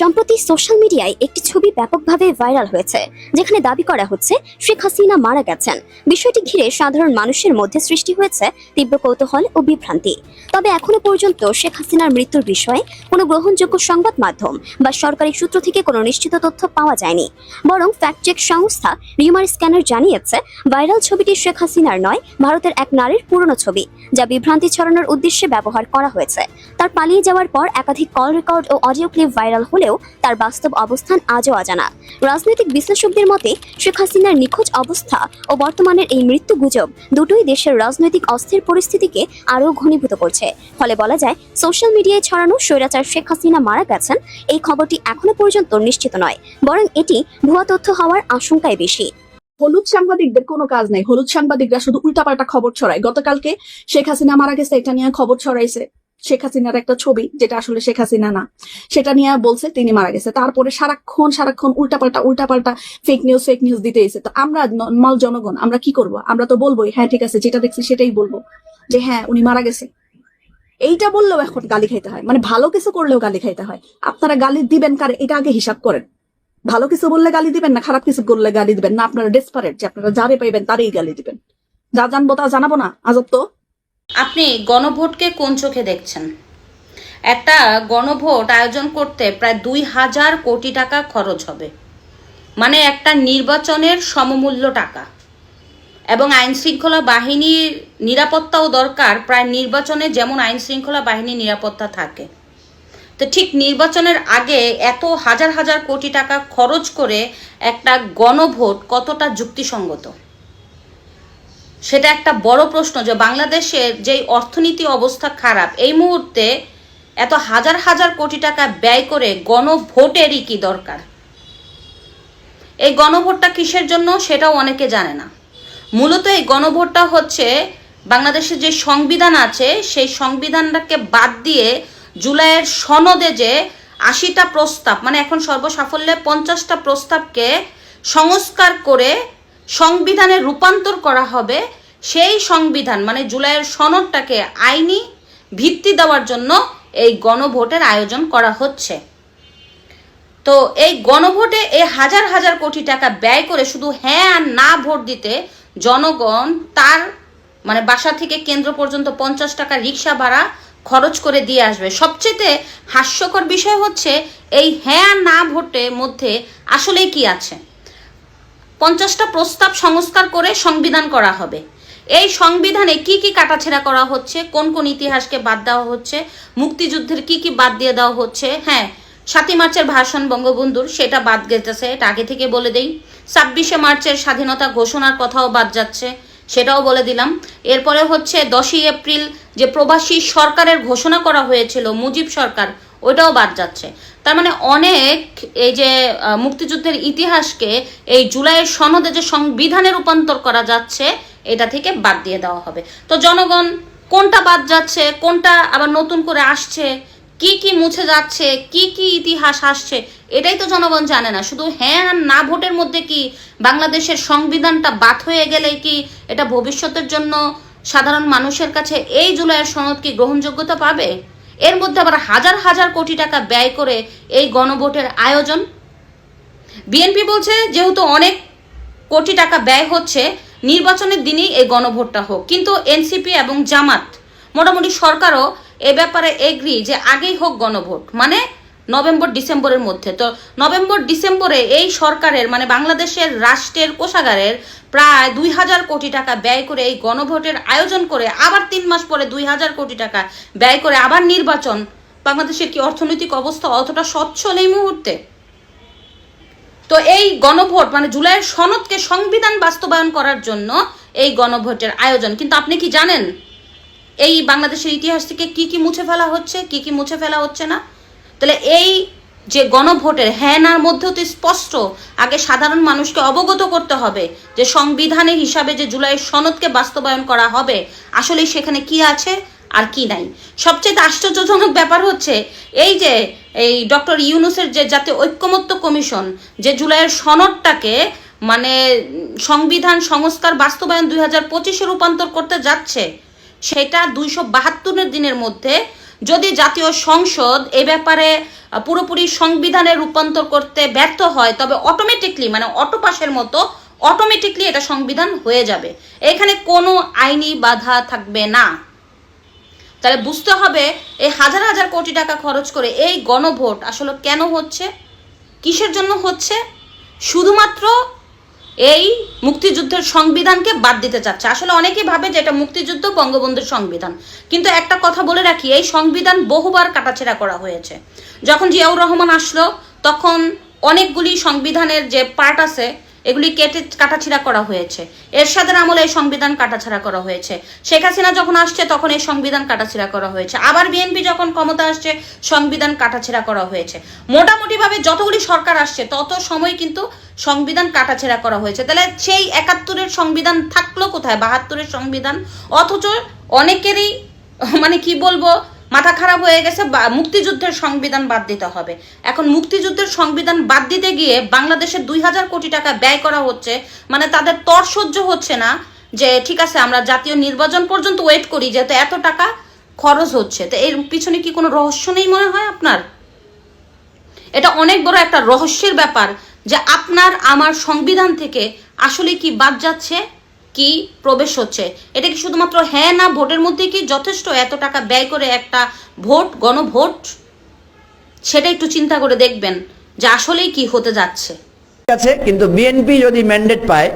সম্প্রতি সোশ্যাল মিডিয়ায় একটি ছবি ব্যাপকভাবে ভাইরাল হয়েছে, যেখানে দাবি করা হচ্ছে শেখ হাসিনা মারা গেছেন। বিষয়টি ঘিরে সাধারণ মানুষের মধ্যে সৃষ্টি হয়েছে তীব্র কৌতূহল ও বিভ্রান্তি। তবে এখনও পর্যন্ত শেখ হাসিনার মৃত্যুর বিষয়ে কোনো গ্রহণযোগ্য সংবাদ মাধ্যম বা সরকারি সূত্র থেকে কোনো নিশ্চিত তথ্য পাওয়া যায়নি। বরং ফ্যাক্ট চেক সংস্থা রিউমার স্ক্যানার জানিয়েছে, ভাইরাল ছবিটি শেখ হাসিনার নয়, ভারতের এক নারীর পুরনো ছবি, যা বিভ্রান্তি ছড়ানোর উদ্দেশ্যে ব্যবহার করা হয়েছে। তার পালিয়ে যাওয়ার পর একাধিক কল রেকর্ড ও অডিও ক্লিপ ভাইরাল হলেও তার বাস্তব অবস্থান আজও অজানা। রাজনৈতিক বিশ্লেষকদের মতে, শেখ হাসিনার নিখোঁজ অবস্থা ও বর্তমানের এই মৃত্যু গুজব দুটোই দেশের রাজনৈতিক অস্থির পরিস্থিতিকে আরও ঘনীভূত করছে। ফলে বলা যায়, সোশ্যাল মিডিয়ায় ছড়ানো স্বৈরাচার শেখ হাসিনা মারা গেছেন এই খবরটি এখনও পর্যন্ত নিশ্চিত নয়, বরং এটি ভুয়া তথ্য হওয়ার আশঙ্কাই বেশি। হলুদ সাংবাদিকদের কোনো কাজ নাই। হলুদ সাংবাদিকরা শুধু উল্টাপাল্টা খবর ছড়ায়। গতকালকে শেখ হাসিনা মারা গেছে, এটা নিয়ে খবর ছড়াইছে। শেখ হাসিনার একটা ছবি, যেটা আসলে শেখ হাসিনা না। সেটা নিয়ে বলছে, তিনি মারা গেছে। তারপরে সারাক্ষণ সারাক্ষণ উল্টাপাল্টা উল্টাপাল্টা ফেক নিউজ ফেক নিউজ দিতে এসে, তো আমরা নর্মাল জনগণ, আমরা কি করব? আমরা তো বলবোই হ্যাঁ ঠিক আছে, যেটা দেখছি সেটাই বলব। যে হ্যাঁ উনি মারা গেছে। এইটা বললেও এখন গালি খাইতে হয়। মানে ভালো কিছু করলেও গালি খাইতে হয়। আপনারা গালি দিবেন কারে? এটা আগে হিসাব করেন। ভালো কিছু বললে গালি দিবেন না, খারাপ কিছু করলে গালি দিবেন না? আপনারা ডেসপারেট যে, আপনারা যারে পাইবেন তারই গালি দিবেন। যা জানব তা জানাব না, আজব তো। আপনি গণভোটকে কোন চোখে দেখছেন? একটা গণভোট আয়োজন করতে প্রায় দুই হাজার কোটি টাকা খরচ হবে। মানে একটা নির্বাচনের সমমূল্য টাকা। এবং আইন শৃঙ্খলা বাহিনীর নিরাপত্তাও দরকার, প্রায় নির্বাচনে যেমন আইন শৃঙ্খলা বাহিনীর নিরাপত্তা থাকে। তো ঠিক নির্বাচনের আগে এত হাজার হাজার কোটি টাকা খরচ করে একটা গণভোট কতটা যুক্তিসঙ্গত? সেটা একটা বড় প্রশ্ন যে বাংলাদেশের যেই অর্থনীতি অবস্থা খারাপ, এই মুহূর্তে এত হাজার হাজার কোটি টাকা ব্যয় করে গণভোটেরই কি দরকার? এই গণভোটটা কিসের জন্য সেটাও অনেকে জানে না। মূলত এই গণভোটটা হচ্ছে বাংলাদেশের যে সংবিধান আছে, সেই সংবিধানটাকে বাদ দিয়ে জুলাইয়ের সনদে যে আশিটা প্রস্তাব মানে এখন সর্বসাফল্যে পঞ্চাশটা প্রস্তাবকে সংস্কার করে সংবিধানে রূপান্তর করা হবে, সেই সংবিধান মানে জুলাইয়ের সনদটাকে আইনি ভিত্তি দেওয়ার জন্য এই গণভোটের আয়োজন করা হচ্ছে। তো এই গণভোটে এই হাজার হাজার কোটি টাকা ব্যয় করে শুধু হ্যাঁ আর না ভোট দিতে জনগণ তার মানে বাসা থেকে কেন্দ্র পর্যন্ত পঞ্চাশ টাকা রিক্সা ভাড়া খরচ করে দিয়ে আসবে। সবচেয়ে হাস্যকর বিষয় হচ্ছে, এই হ্যাঁ না ভোটের মধ্যে আসলে কি আছে? পঞ্চাশটা প্রস্তাব সংস্কার করে সংবিধান করা হবে। এই সংবিধানে কি কি কাটাছেড়া করা হচ্ছে? কোন কোন ইতিহাসকে বাদ দেওয়া হচ্ছে? মুক্তিযুদ্ধের কি কি বাদ দিয়ে দেওয়া হচ্ছে? হ্যাঁ সাতই মার্চের ভাষণ বঙ্গবন্ধুর, সেটা বাদ গেতেছে এটা আগে থেকে বলে দেই। ছাব্বিশে মার্চের স্বাধীনতা ঘোষণার কথাও বাদ যাচ্ছে, সেটাও বলে দিলাম। এরপরে হচ্ছে দশই এপ্রিল যে প্রবাসী সরকারের ঘোষণা করা হয়েছিল, মুজিব সরকার ওইটাও বাদ যাচ্ছে। তার মানে অনেক এই যে মুক্তিযুদ্ধের ইতিহাসকে এই জুলাইয়ের সনদে যে সংবিধানে রূপান্তর করা যাচ্ছে, এটা থেকে বাদ দিয়ে দেওয়া হবে। তো জনগণ, কোনটা বাদ যাচ্ছে, কোনটা আবার নতুন করে আসছে, কি কি মুছে যাচ্ছে, কি কি ইতিহাস আসছে, এটাই তো জনগণ জানে না। শুধু হ্যাঁ আর না ভোটের মধ্যে কি বাংলাদেশের সংবিধানটা বাদ হয়ে গেলে কি এটা ভবিষ্যতের জন্য সাধারণ মানুষের কাছে এই জুলাইয়ের সনদ কি গ্রহণযোগ্যতা পাবে? এর মধ্যে আবার হাজার হাজার কোটি টাকা ব্যয় করে এই গণভোটের আয়োজন। বিএনপি বলছে যেহেতু অনেক কোটি টাকা ব্যয় হচ্ছে, নির্বাচনের দিনেই এই গণভোটটা হোক। কিন্তু এনসিপি এবং জামাত, মোটামুটি সরকারও এ ব্যাপারে এগ্রি যে আগেই হোক গণভোট। মানে নভেম্বর, ডিসেম্বরের মধ্যে। তো নভেম্বর, ডিসেম্বরে এই সরকারের মানে বাংলাদেশের রাষ্ট্রের কোষাগারের প্রায় দুই হাজার কোটি টাকা ব্যয় করে এই গণভোটের আয়োজন করে আবার তিন মাস পরে দুই হাজার কোটি টাকা ব্যয় করে আবার নির্বাচন। বাংলাদেশের কি অর্থনৈতিক অবস্থা অতটা সচ্ছল এই মুহূর্তে? তো এই গণভোট মানে জুলাইয়ের সনদকে সংবিধান বাস্তবায়ন করার জন্য এই গণভোটের আয়োজন। কিন্তু আপনি কি জানেন? এই বাংলাদেশের ইতিহাস থেকে কি কি মুছে ফেলা হচ্ছে, কি কি মুছে ফেলা হচ্ছে না? তাহলে এই যে গণভোটের হ্যাঁ নার মধ্যেও তো স্পষ্ট আগে সাধারণ মানুষকে অবগত করতে হবে যে সংবিধানের হিসাবে যে জুলাই সনদকে বাস্তবায়ন করা হবে আসলে সেখানে কি আছে আর কি নাই। সবচেয়ে আশ্চর্যজনক ব্যাপার হচ্ছে এই যে এই ডক্টর ইউনুসের যে জাতীয় ঐক্যমত্য কমিশন, যে জুলাইয়ের সনদটাকে মানে সংবিধান সংস্কার বাস্তবায়ন দুই হাজার পঁচিশে রূপান্তর করতে যাচ্ছে, সেটা দুইশো বাহাত্তরের দিনের মধ্যে যদি জাতীয় সংসদ এ ব্যাপারে পুরোপুরি সংবিধানে রূপান্তর করতে ব্যর্থ হয়, তবে অটোমেটিকলি মানে অটোপাসের মতো অটোমেটিকলি এটা সংবিধান হয়ে যাবে। এখানে কোনো আইনি বাধা থাকবে না। তাহলে বুঝতে হবে, এই হাজার হাজার কোটি টাকা খরচ করে এই গণভোট আসলে কেন হচ্ছে? কিসের জন্য হচ্ছে? শুধুমাত্র এই মুক্তিযুদ্ধের সংবিধানকে বাদ দিতে চাচ্ছে। আসলে অনেকেই ভাবে যে এটা মুক্তিযুদ্ধ বঙ্গবন্ধুর সংবিধান। কিন্তু একটা কথা বলে রাখি, এই সংবিধান বহুবার কাটাছেড়া করা হয়েছে। যখন জিয়াউর রহমান আসলো, তখন অনেকগুলি সংবিধানের যে পার্ট আছে এগুলি কেটে কাটাছিড়া করা হয়েছে। এরশাদের আমলে এই সংবিধান কাটাছাড়া করা হয়েছে। শেখ হাসিনা যখন আসছে, তখন এই সংবিধান কাটাছিড়া করা হয়েছে। আবার বিএনপি যখন ক্ষমতা আসছে, সংবিধান কাটাছেড়া করা হয়েছে। মোটামুটিভাবে যতগুলি সরকার আসছে, তত সময় কিন্তু সংবিধান কাটাছেড়া করা হয়েছে। তাহলে সেই একাত্তরের সংবিধান থাকল কোথায়? বাহাত্তরের সংবিধান? অথচ অনেকেরই মানে কি বলব মাথা খারাপ হয়ে গেছে মুক্তিযুদ্ধের সংবিধান বাদ দিতে হবে। এখন মুক্তিযুদ্ধের সংবিধান বাদ দিতে গিয়ে বাংলাদেশের দুই হাজার কোটি টাকা ব্যয় করা হচ্ছে মানে তাদের তর সহ্য হচ্ছে না, যে ঠিক আছে, আমরা জাতীয় নির্বাচন পর্যন্ত ওয়েট করি, যেহেতু এত টাকা খরচ হচ্ছে। তো এর পিছনে কি কোনো রহস্য নেই মনে হয় আপনার? এটা অনেক বড় একটা রহস্যের ব্যাপার যে আপনার, আমার সংবিধান থেকে আসলে কি বাদ যাচ্ছে? কি প্রবেশ হচ্ছে? এটা কি শুধুমাত্র হ্যাঁ না ভোটের মধ্যে কি যথেষ্ট এত টাকা ব্যয় করে একটা ভোট, গণভোট? সেটা একটু চিন্তা করে দেখবেন যে আসলেই কি হতে যাচ্ছে। ঠিক আছে, কিন্তু বিএনপি যদি ম্যান্ডেট পায়,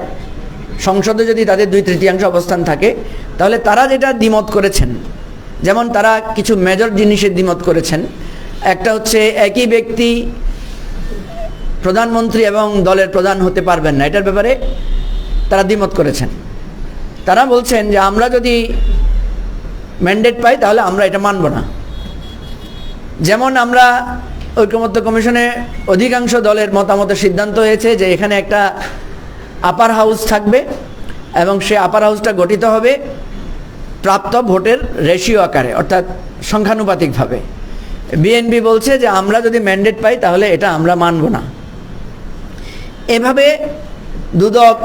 সংসদে যদি তাদের দুই তৃতীয়াংশ অবস্থান থাকে, তাহলে তারা যেটা দ্বিমত করেছেন, যেমন তারা কিছু মেজর জিনিসের দ্বিমত করেছেন, একটা হচ্ছে একই ব্যক্তি প্রধানমন্ত্রী এবং দলের প্রধান হতে পারবেন না, এটার ব্যাপারে তারা দ্বিমত করেছেন। তারা বলছেন যে আমরা যদি ম্যান্ডেট পাই, তাহলে আমরা এটা মানব না। যেমন আমরা ঐকমত্য কমিশনে অধিকাংশ দলের মতামতের সিদ্ধান্ত হয়েছে যে এখানে একটা আপার হাউস থাকবে এবং সে আপার হাউসটা গঠিত হবে প্রাপ্ত ভোটের রেশিও আকারে, অর্থাৎ সংখ্যানুপাতিকভাবে। বিএনপি বলছে যে আমরা যদি ম্যান্ডেট পাই, তাহলে এটা আমরা মানব না। এভাবে দুদক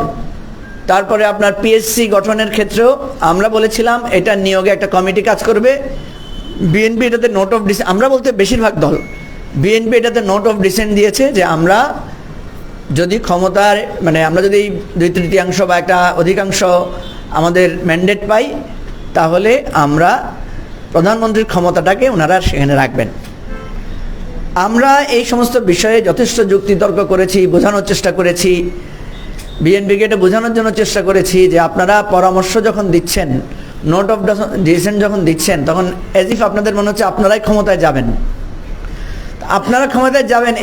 তারপরে আপনার পিএসসি গঠনের ক্ষেত্রেও আমরা বলেছিলাম এটা নিয়োগে একটা কমিটি কাজ করবে। বিএনপি এটাতে নোট অফ ডিসেন্ট আমরা বলতে বেশিরভাগ দল বিএনপি এটাতে নোট অফ ডিসেন্ট দিয়েছে যে আমরা যদি ক্ষমতার মানে আমরা যদি দুই তৃতীয়াংশ বা একটা অধিকাংশ আমাদের ম্যান্ডেট পাই, তাহলে আমরা প্রধানমন্ত্রীর ক্ষমতাটাকে ওনারা সেখানে রাখবেন। আমরা এই সমস্ত বিষয়ে যথেষ্ট যুক্তিতর্ক করেছি, বোঝানোর চেষ্টা করেছি। বিএনপিকে বোঝানোর জন্য চেষ্টা করেছি যে আপনারা পরামর্শ যখন দিচ্ছেন নোট অফ ডিসিশন যখন দিচ্ছেন, তখন এজ ইফ আপনাদের মনে হচ্ছে আপনারাই ক্ষমতায় যাবেন। আপনারা ক্ষমতায় যাবেন, এই